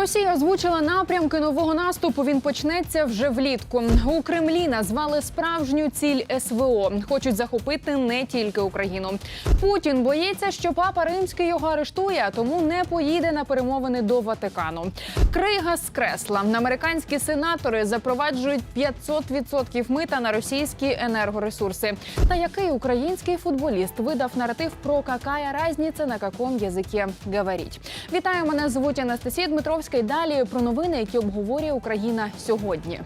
Росія озвучила напрямки нового наступу. Він почнеться вже влітку. У Кремлі назвали справжню ціль СВО. Хочуть захопити не тільки Україну. Путін боїться, що папа римський його арештує, тому не поїде на перемовини до Ватикану. Крига з кресла. Американські сенатори запроваджують 500% мита на російські енергоресурси. Та який український футболіст видав наратив про какая разниця на каком язикі говорить. Вітаю, мене звуть Анастасія Дмитровська. І далі про новини, які обговорює Україна сьогодні.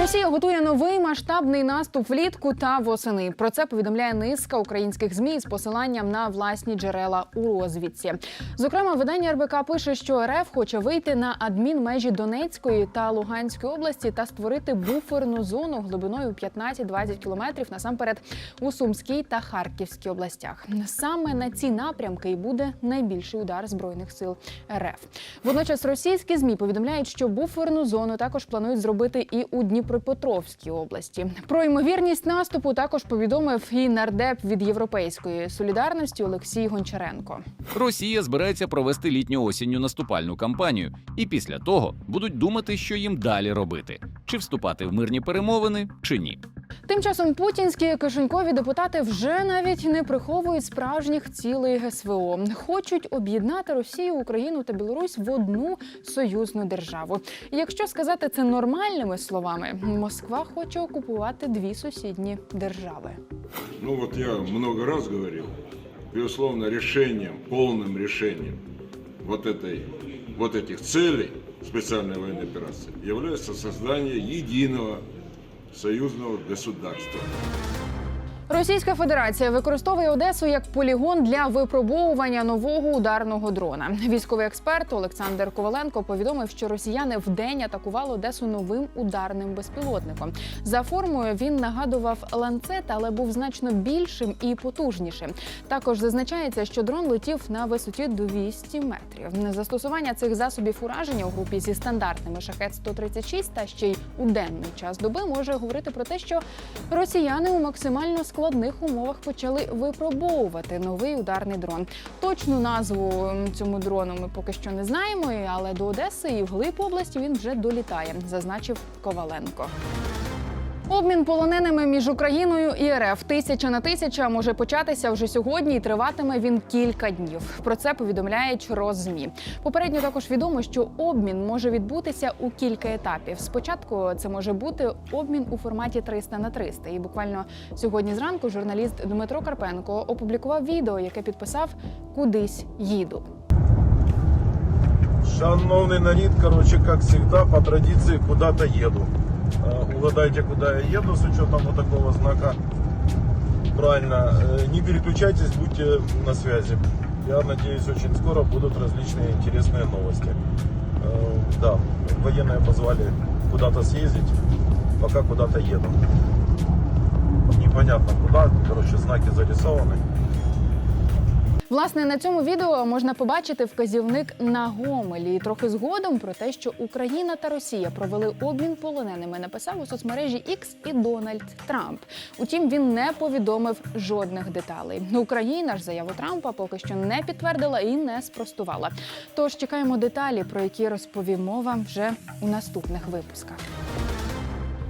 Росія готує новий масштабний наступ влітку та восени. Про це повідомляє низка українських змі з посиланням на власні джерела у розвідці. Зокрема, видання РБК пише, що РФ хоче вийти на адмінмежі Донецької та Луганської області та створити буферну зону глибиною 15-20 кілометрів насамперед у Сумській та Харківській областях. Саме на ці напрямки і буде найбільший удар збройних сил РФ. Водночас російські змі повідомляють, що буферну зону також планують зробити і у Дніпропетровській області. Про ймовірність наступу також повідомив і нардеп від європейської солідарності Олексій Гончаренко. Росія збирається провести літню осінню наступальну кампанію, і після того будуть думати, що їм далі робити: чи вступати в мирні перемовини, чи ні. Тим часом путінські кишенькові депутати вже навіть не приховують справжніх цілей СВО. Хочуть об'єднати Росію, Україну та Білорусь в одну союзну державу. І Якщо сказати це нормальними словами, Москва хоче окупувати дві сусідні держави. Ну вот я много раз говорил, безусловно, решением, полным решением вот, этой, вот этих целей специальной военной операции является создание единого союзного государства. Російська Федерація використовує Одесу як полігон для випробовування нового ударного дрона. Військовий експерт Олександр Коваленко повідомив, що росіяни вдень атакували Одесу новим ударним безпілотником. За формою він нагадував ланцет, але був значно більшим і потужнішим. Також зазначається, що дрон летів на висоті 200 метрів. Застосування цих засобів ураження у групі зі стандартними шахет 136 та ще й у денний час доби може говорити про те, що росіяни у максимально складних умовах почали випробовувати новий ударний дрон. Точну назву цьому дрону ми поки що не знаємо, але до Одеси і вглиб області він вже долітає, зазначив Коваленко. Обмін полоненими між Україною і РФ тисяча на тисяча може початися вже сьогодні і триватиме він кілька днів. Про це повідомляють роззмі. Попередньо також відомо, що обмін може відбутися у кілька етапів. Спочатку це може бути обмін у форматі 300 на 300. І буквально сьогодні зранку журналіст Дмитро Карпенко опублікував відео, яке підписав Кудись їду. Шановный народ, короче, как всегда, по традиции куда-то еду. Угадайте, куда я еду с учетом вот такого знака. Правильно, не переключайтесь, будьте на связи. Я надеюсь, очень скоро будут различные интересные новости. Да, военные позвали куда-то съездить, пока куда-то еду. Непонятно куда, короче, знаки зарисованы. Власне, на цьому відео можна побачити вказівник на Гомелі. І трохи згодом про те, що Україна та Росія провели обмін полоненими, написав у соцмережі X і Дональд Трамп. Утім, він не повідомив жодних деталей. Україна ж заяву Трампа поки що не підтвердила і не спростувала. Тож чекаємо деталі, про які розповімо вам вже у наступних випусках.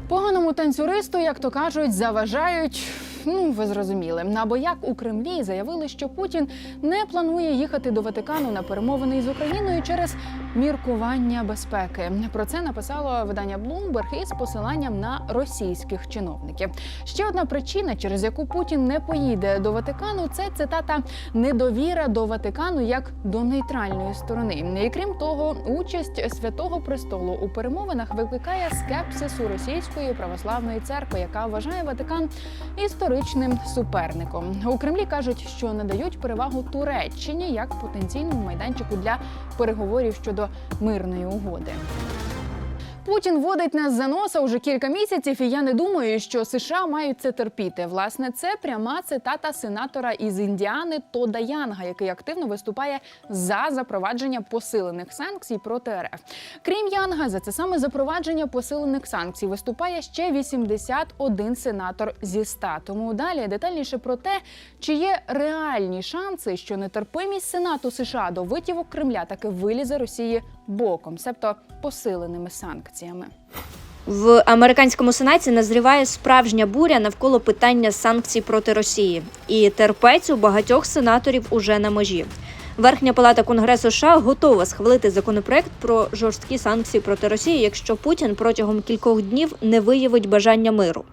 Поганому танцюристу, як то кажуть, заважають. Ну, ви зрозуміли. Або як у Кремлі заявили, що Путін не планує їхати до Ватикану на перемовини із Україною через міркування безпеки. Про це написало видання Bloomberg із посиланням на російських чиновників. Ще одна причина, через яку Путін не поїде до Ватикану, це цитата недовіра до Ватикану як до нейтральної сторони. І крім того, участь святого престолу у перемовинах викликає скепсис у російської православної церкви, яка вважає Ватикан історичним суперником. У Кремлі кажуть, що надають перевагу Туреччині як потенційному майданчику для переговорів щодо мирної угоди. Путін водить нас за носа уже кілька місяців, і я не думаю, що США мають це терпіти. Власне, це пряма цитата сенатора із Індіани Тода Янга, який активно виступає за запровадження посилених санкцій проти РФ. Крім Янга, за це саме запровадження посилених санкцій виступає ще 81 сенатор зі 100. Тому далі детальніше про те, чи є реальні шанси, що нетерпимість Сенату США до витівок Кремля таки вилізе Росії боком, себто посиленими санкціями. В американському сенаті назріває справжня буря навколо питання санкцій проти Росії, і терпець у багатьох сенаторів уже на межі. Верхня палата Конгресу США готова схвалити законопроект про жорсткі санкції проти Росії, якщо Путін протягом кількох днів не виявить бажання миру.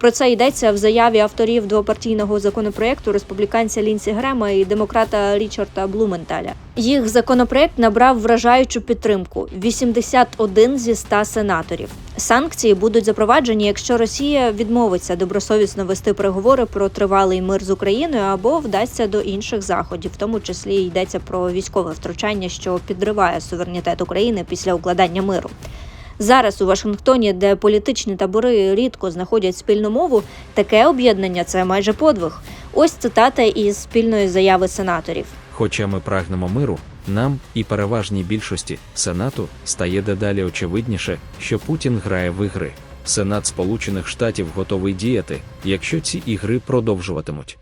Про це йдеться в заяві авторів двопартійного законопроекту республіканця Лінсі Грема і демократа Річарда Блументаля. Їх законопроект набрав вражаючу підтримку 81 зі 100 сенаторів. Санкції будуть запроваджені, якщо Росія відмовиться добросовісно вести переговори про тривалий мир з Україною або вдасться до інших заходів, в тому числі йдеться про військове втручання, що підриває суверенітет України після укладання миру. Зараз у Вашингтоні, де політичні табори рідко знаходять спільну мову, таке об'єднання це майже подвиг. Ось цитата із спільної заяви сенаторів. Хоча ми прагнемо миру, нам і переважній більшості Сенату стає дедалі очевидніше, що Путін грає в ігри. Сенат Сполучених Штатів готовий діяти, якщо ці ігри продовжуватимуть.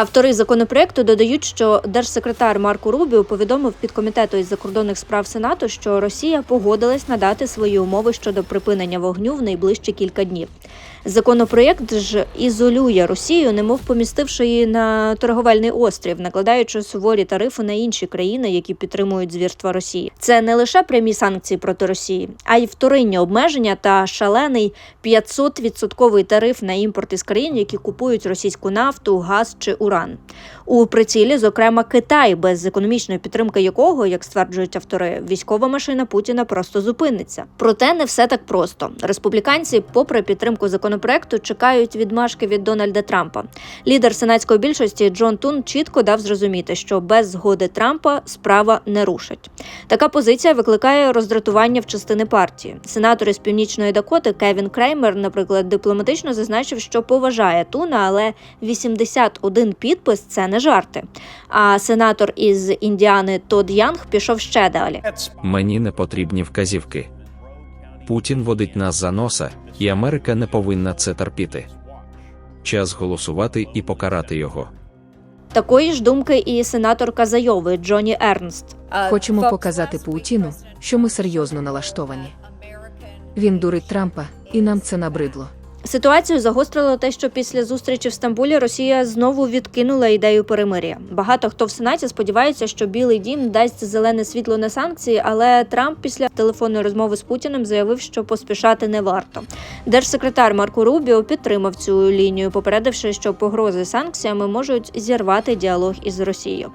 Автори законопроекту додають, що держсекретар Марко Рубіо повідомив підкомітету із закордонних справ Сенату, що Росія погодилась надати свої умови щодо припинення вогню в найближчі кілька днів. Законопроєкт ж ізолює Росію, немов помістивши її на торговельний острів, накладаючи суворі тарифи на інші країни, які підтримують звірства Росії. Це не лише прямі санкції проти Росії, а й вторинні обмеження та шалений 500-відсотковий тариф на імпорт із країн, які купують російську нафту, газ чи уран. У прицілі, зокрема, Китай, без економічної підтримки якого, як стверджують автори, військова машина Путіна просто зупиниться. Проте не все так просто. Республіканці, попри підтримку законопроекту, чекають відмашки від Дональда Трампа. Лідер сенатської більшості Джон Тун чітко дав зрозуміти, що без згоди Трампа справа не рушить. Така позиція викликає роздратування в частини партії. Сенатор із північної Дакоти Кевін Креймер, наприклад, дипломатично зазначив, що поважає Туна, але 81 підпис це не жарти. А сенатор із Індіани Тод Янг пішов ще далі. Мені не потрібні вказівки. Путін водить нас за носа, і Америка не повинна це терпіти. Час голосувати і покарати його. Такої ж думки і сенаторка Зайови Джоні Ернст. Хочемо показати Путіну, що ми серйозно налаштовані. Він дурить Трампа, і нам це набридло. Ситуацію загострило те, що після зустрічі в Стамбулі Росія знову відкинула ідею перемир'я. Багато хто в Сенаті сподівається, що Білий Дім дасть зелене світло на санкції, але Трамп після телефонної розмови з Путіним заявив, що поспішати не варто. Держсекретар Марко Рубіо підтримав цю лінію, попередивши, що погрози санкціями можуть зірвати діалог із Росією.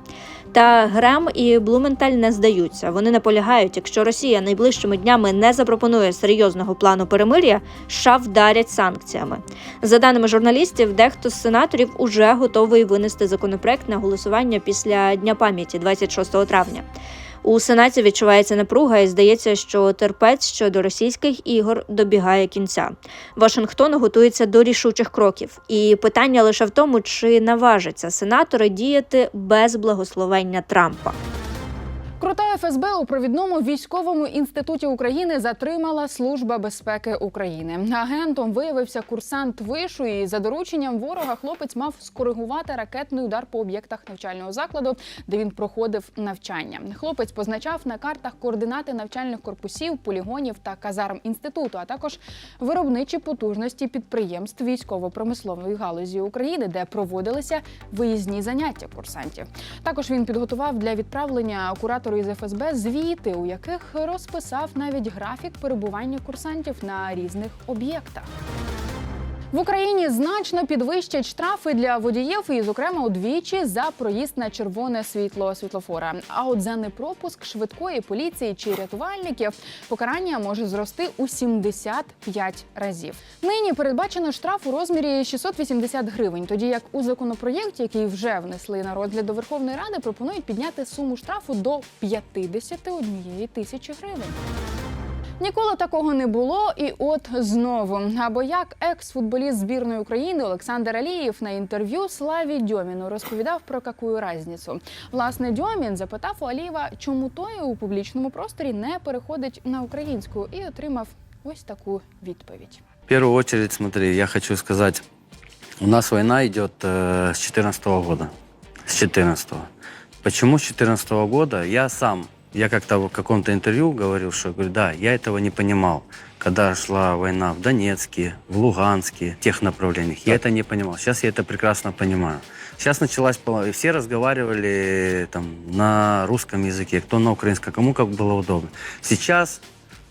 Та Грем і Блументаль не здаються. Вони наполягають, якщо Росія найближчими днями не запропонує серйозного плану перемир'я, США вдарять санкціями. За даними журналістів, дехто з сенаторів уже готовий винести законопроект на голосування після Дня пам'яті 26 травня. У сенаті відчувається напруга, і здається, що терпець щодо російських ігор добігає кінця. Вашингтон готується до рішучих кроків, і питання лише в тому, чи наважаться сенатори діяти без благословення Трампа. Крута ФСБ у провідному військовому інституті України затримала Служба безпеки України. Агентом виявився курсант вишу, за дорученням ворога хлопець мав скоригувати ракетний удар по об'єктах навчального закладу, де він проходив навчання. Хлопець позначав на картах координати навчальних корпусів, полігонів та казарм інституту, а також виробничі потужності підприємств військово-промислової галузі України, де проводилися виїзні заняття курсантів. Також він підготував для відправлення куратору із ФСБ звіти, у яких розписав навіть графік перебування курсантів на різних об'єктах. В Україні значно підвищать штрафи для водіїв, і, зокрема, удвічі за проїзд на червоне світло світлофора. А от за непропуск швидкої поліції чи рятувальників покарання може зрости у 75 разів. Нині передбачено штраф у розмірі 680 гривень, тоді як у законопроєкті, який вже внесли на розгляд до Верховної Ради, пропонують підняти суму штрафу до 51 тисячі гривень. Ніколи такого не було, і от знову. Або як екс-футболіст збірної України Олександр Алієв на інтерв'ю Славі Дьоміну розповідав про какую разницю. Власне, Дьомін запитав у Алієва, чому той у публічному просторі не переходить на українську, і отримав ось таку відповідь. В первую очередь, смотри, я хочу сказать, у нас война идет э, с 14 года. С 14 Почему с 14 года? Я сам, я как-то в каком-то интервью говорил, что, говорю, да, я этого не понимал. Когда шла война в Донецке, в Луганске, тех направлениях, я это не понимал. Сейчас я это прекрасно понимаю. Сейчас началась, все разговаривали там на русском языке, кто на украинском, кому как было удобно. Сейчас,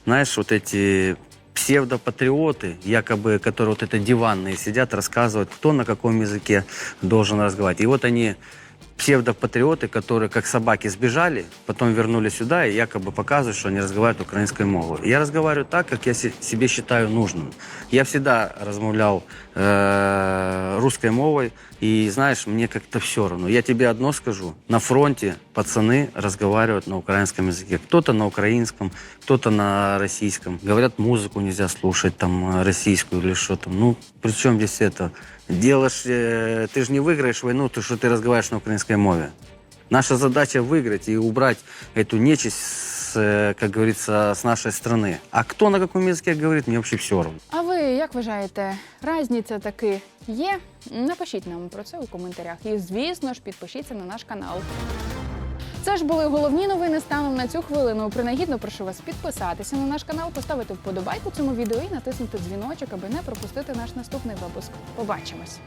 знаешь, вот эти псевдопатриоты, якобы, которые вот это диванные сидят, рассказывают, кто на каком языке должен разговаривать. И вот они, псевдопатриоты, которые как собаки сбежали, потом вернулись сюда и якобы показывают, что они разговаривают украинской мовой. Я разговариваю так, как я се- себе считаю нужным. Я всегда размовлял э, русской мовой, и знаешь, мне как-то все равно. Я тебе одно скажу. На фронте пацаны разговаривают на украинском языке. Кто-то на украинском, кто-то на российском. Говорят, музыку нельзя слушать, там, э, российскую или что там. Ну, при чем здесь это? Делаешь, э, ты же не выиграешь войну, то, что ты разговариваешь на украинской мове. Наша задача выиграть и убрать эту нечисть, с, э, как говорится, с нашей страны. А кто на каком языке говорит, мне вообще все равно. А ви як вважаєте, разниця таки є? Напишіть нам про це у коментарях. І звісно ж, підпишіться на наш канал. Це ж були головні новини станом на цю хвилину. Принагідно прошу вас підписатися на наш канал, поставити вподобайку цьому відео і натиснути дзвіночок, аби не пропустити наш наступний випуск. Побачимось!